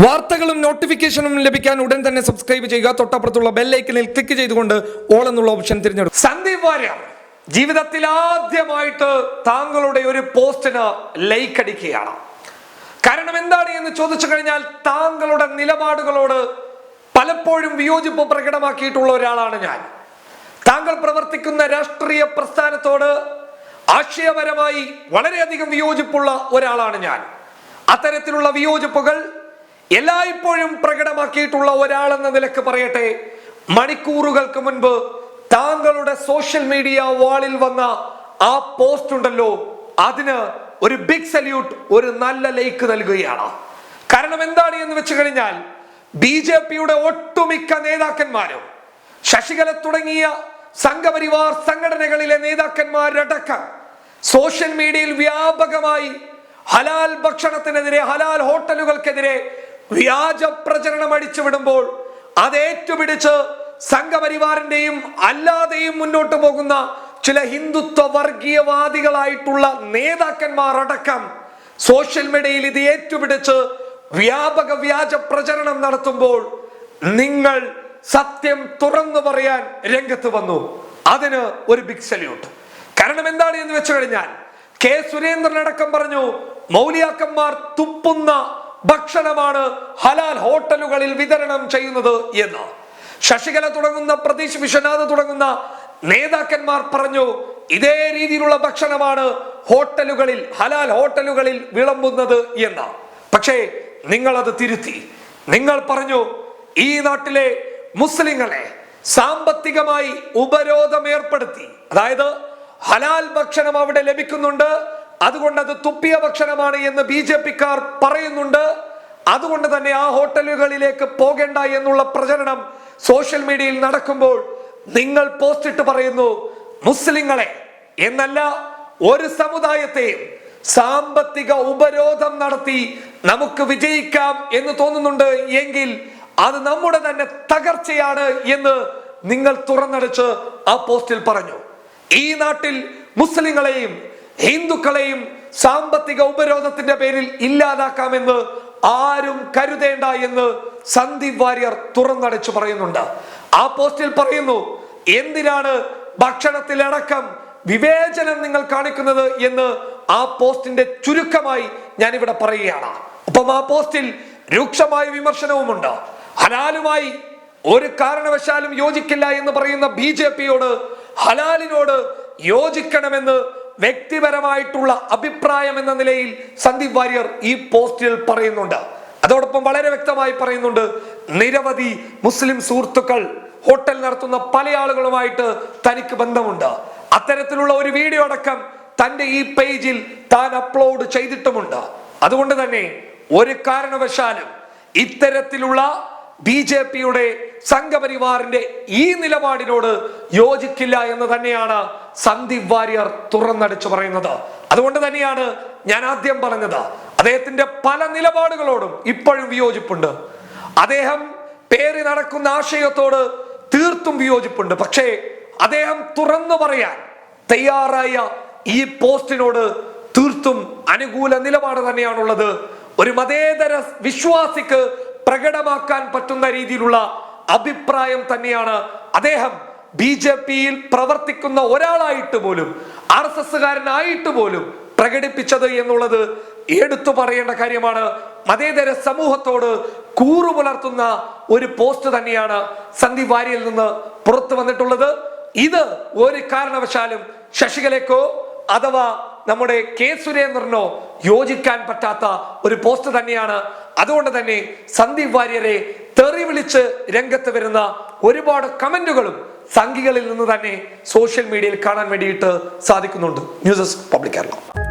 വാർത്തകളും നോട്ടിഫിക്കേഷനും ലഭിക്കാൻ ഉടൻ തന്നെ സബ്സ്ക്രൈബ് ചെയ്യുക. തൊട്ടപ്പുറത്തുള്ള ബെല്ലൈക്കനിൽ ക്ലിക്ക് ചെയ്തുകൊണ്ട് ഓൾ എന്നുള്ള ഓപ്ഷൻ തിരഞ്ഞെടുക്കും സന്ദീപ് വാര്യർ ജീവിതത്തിൽ ആദ്യമായിട്ട് താങ്കളുടെ ഒരു പോസ്റ്റിന് ലൈക്ക് അടിക്കുകയാണ്. കാരണം എന്താണ് എന്ന് ചോദിച്ചു കഴിഞ്ഞാൽ താങ്കളുടെ നിലപാടുകളോട് പലപ്പോഴും വിയോജിപ്പ് പ്രകടമാക്കിയിട്ടുള്ള ഒരാളാണ് ഞാൻ. താങ്കൾ പ്രവർത്തിക്കുന്ന രാഷ്ട്രീയ പ്രസ്ഥാനത്തോട് ആശയപരമായി വളരെയധികം വിയോജിപ്പുള്ള ഒരാളാണ് ഞാൻ. അത്തരത്തിലുള്ള വിയോജിപ്പുകൾ എല്ലായ്പ്പോഴും പ്രകടമാക്കിയിട്ടുള്ള ഒരാളെന്ന നിലയ്ക്ക് പറയട്ടെ. മണിക്കൂറുകൾക്ക് മുൻപ് താങ്കളുടെ സോഷ്യൽ മീഡിയ വാളിൽ വന്ന ആ പോസ്റ്റ് ഉണ്ടല്ലോ. അതിന് ഒരു ബിഗ് സല്യൂട്ട് ഒരു നല്ല ലൈക്ക് നൽകുകയാണ്. കാരണം എന്താണ് എന്ന് വെച്ച് കഴിഞ്ഞാൽ ബി ജെ പിയുടെ ഒട്ടുമിക്ക നേതാക്കന്മാരും ശശികല തുടങ്ങിയ സംഘപരിവാർ സംഘടനകളിലെ നേതാക്കന്മാരടക്കം സോഷ്യൽ മീഡിയയിൽ വ്യാപകമായി ഹലാൽ ഭക്ഷണത്തിനെതിരെ ഹലാൽ ഹോട്ടലുകൾക്കെതിരെ വ്യാജ പ്രചരണം അടിച്ചുവിടുമ്പോൾ അത് ഏറ്റുപിടിച്ച് സംഘപരിവാറിന്റെയും അല്ലാതെയും മുന്നോട്ട് പോകുന്ന ചില ഹിന്ദുത്വ വർഗീയവാദികളായിട്ടുള്ള നേതാക്കന്മാർ അടക്കം സോഷ്യൽ മീഡിയയിൽ ഇത് ഏറ്റുപിടിച്ച് വ്യാപക വ്യാജ പ്രചരണം നടത്തുമ്പോൾ നിങ്ങൾ സത്യം തുറന്നു പറയാൻ രംഗത്ത് വന്നു. അതിന് ഒരു ബിഗ് സല്യൂട്ട് കാരണം എന്താണ് എന്ന് വെച്ചു കഴിഞ്ഞാൽ കെ സുരേന്ദ്രൻ അടക്കം പറഞ്ഞു മൗലിയാക്കന്മാർ തുപ്പുന്ന ഭക്ഷണമാണ് ഹലാൽ ഹോട്ടലുകളിൽ വിതരണം ചെയ്യുന്നത് എന്ന്. ശശികല തുടങ്ങുന്ന പ്രതീഷ് വിശ്വനാഥ് തുടങ്ങുന്ന നേതാക്കന്മാർ പറഞ്ഞു ഇതേ രീതിയിലുള്ള ഭക്ഷണമാണ് ഹോട്ടലുകളിൽ ഹലാൽ ഹോട്ടലുകളിൽ വിളമ്പുന്നത് എന്ന്. പക്ഷേ നിങ്ങൾ അത് തിരുത്തി. നിങ്ങൾ പറഞ്ഞു ഈ നാട്ടിലെ മുസ്ലിങ്ങളെ സാമ്പത്തികമായി ഉപരോധം ഏർപ്പെടുത്തി. അതായത് ഹലാൽ ഭക്ഷണം അവിടെ ലഭിക്കുന്നുണ്ട് അതുകൊണ്ട് അത് തുപ്പിയ ഭക്ഷണമാണ് എന്ന് ബി ജെ പിക്കാർ പറയുന്നുണ്ട്. അതുകൊണ്ട് തന്നെ ആ ഹോട്ടലുകളിലേക്ക് പോകേണ്ട എന്നുള്ള പ്രചരണം സോഷ്യൽ മീഡിയയിൽ നടക്കുമ്പോൾ നിങ്ങൾ പോസ്റ്റ് ഇട്ട് പറയുന്നു മുസ്ലിങ്ങളെ എന്നല്ല ഒരു സമുദായത്തെയും സാമ്പത്തിക ഉപരോധം നടത്തി നമുക്ക് വിജയിക്കാം എന്ന് തോന്നുന്നുണ്ട് എങ്കിൽ അത് നമ്മുടെ തന്നെ തകർച്ചയാണ് എന്ന് നിങ്ങൾ തുറന്നടിച്ച് ആ പോസ്റ്റിൽ പറഞ്ഞു. ഈ നാട്ടിൽ മുസ്ലിങ്ങളെയും ഹിന്ദുക്കളെയും സാമ്പത്തിക ഉപരോധത്തിന്റെ പേരിൽ ഇല്ലാതാക്കാമെന്ന് ആരും കരുതേണ്ട എന്ന് സന്ദീപ് വാര്യർ തുറന്നടച്ചു പറയുന്നുണ്ട്. ആ പോസ്റ്റിൽ പറയുന്നു എന്തിനാണ് ഭക്ഷണത്തിലടക്കം വിവേചനം നിങ്ങൾ കാണിക്കുന്നത് എന്ന് ആ പോസ്റ്റിന്റെ ചുരുക്കമായി ഞാൻ ഇവിടെ പറയുകയാണ്. അപ്പം ആ പോസ്റ്റിൽ രൂക്ഷമായ വിമർശനവുമുണ്ട്. ഹലാലുമായി ഒരു കാരണവശാലും യോജിക്കില്ല എന്ന് പറയുന്ന ബി ജെ പിയോട് ഹലാലിനോട് യോജിക്കണമെന്ന് വ്യക്തിപരമായിട്ടുള്ള അഭിപ്രായം എന്ന നിലയിൽ സന്ദീപ് വാര്യർ ഈ പോസ്റ്റിൽ പറയുന്നുണ്ട്. അതോടൊപ്പം വളരെ വ്യക്തമായി പറയുന്നുണ്ട് നിരവധി മുസ്ലിം സുഹൃത്തുക്കൾ ഹോട്ടൽ നടത്തുന്ന പല ആളുകളുമായിട്ട് തനിക്ക് ബന്ധമുണ്ട്. അത്തരത്തിലുള്ള ഒരു വീഡിയോ അടക്കം തന്റെ ഈ പേജിൽ താൻ അപ്ലോഡ് ചെയ്തിട്ടുമുണ്ട്. അതുകൊണ്ട് തന്നെ ഒരു കാരണവശാലും ഇത്തരത്തിലുള്ള ബി ജെ പിയുടെ സംഘപരിവാറിന്റെ ഈ നിലപാടിനോട് യോജിക്കില്ല എന്ന് തന്നെയാണ് സന്ദീപ് വാര്യർ തുറന്നടിച്ചു പറയുന്നത്. അതുകൊണ്ട് തന്നെയാണ് ഞാൻ ആദ്യം പറഞ്ഞത്. അദ്ദേഹത്തിന്റെ പല നിലപാടുകളോടും ഇപ്പോഴും വിയോജിപ്പുണ്ട്. അദ്ദേഹം പേറി നടക്കുന്ന ആശയത്തോട് തീർത്തും വിയോജിപ്പുണ്ട്. പക്ഷേ അദ്ദേഹം തുറന്നു പറയാൻ തയ്യാറായ ഈ പോസ്റ്റിനോട് തീർത്തും അനുകൂല നിലപാട് തന്നെയാണുള്ളത്. ഒരു മതേതര വിശ്വാസിക്ക് പ്രകടമാക്കാൻ പറ്റുന്ന രീതിയിലുള്ള അഭിപ്രായം തന്നെയാണ് അദ്ദേഹം ബി ജെ പിയിൽ പ്രവർത്തിക്കുന്ന ഒരാളായിട്ട് പോലും ആർ എസ് എസ്സുകാരനായിട്ട് പോലും പ്രകടിപ്പിച്ചത് എന്നുള്ളത് എടുത്തു പറയേണ്ട കാര്യമാണ്. മതേതര സമൂഹത്തോട് കൂറു പുലർത്തുന്ന ഒരു പോസ്റ്റ് തന്നെയാണ് സന്ദീപ് വാര്യയിൽ നിന്ന് പുറത്തു വന്നിട്ടുള്ളത്. ഇത് ഒരു കാരണവശാലും ശശികലയ്ക്കോ അഥവാ നമ്മുടെ കെ സുരേന്ദ്രനോ യോജിക്കാൻ പറ്റാത്ത ഒരു പോസ്റ്റ് തന്നെയാണ്. അതുകൊണ്ട് തന്നെ സന്ദീപ് വാര്യരെ തെറി വിളിച്ച് രംഗത്ത് വരുന്ന ഒരുപാട് കമന്റുകളും സംഘികളിൽ നിന്ന് തന്നെ സോഷ്യൽ മീഡിയയിൽ കാണാൻ വേണ്ടിയിട്ട് സാധിക്കുന്നുണ്ട്. News desk public Kerala.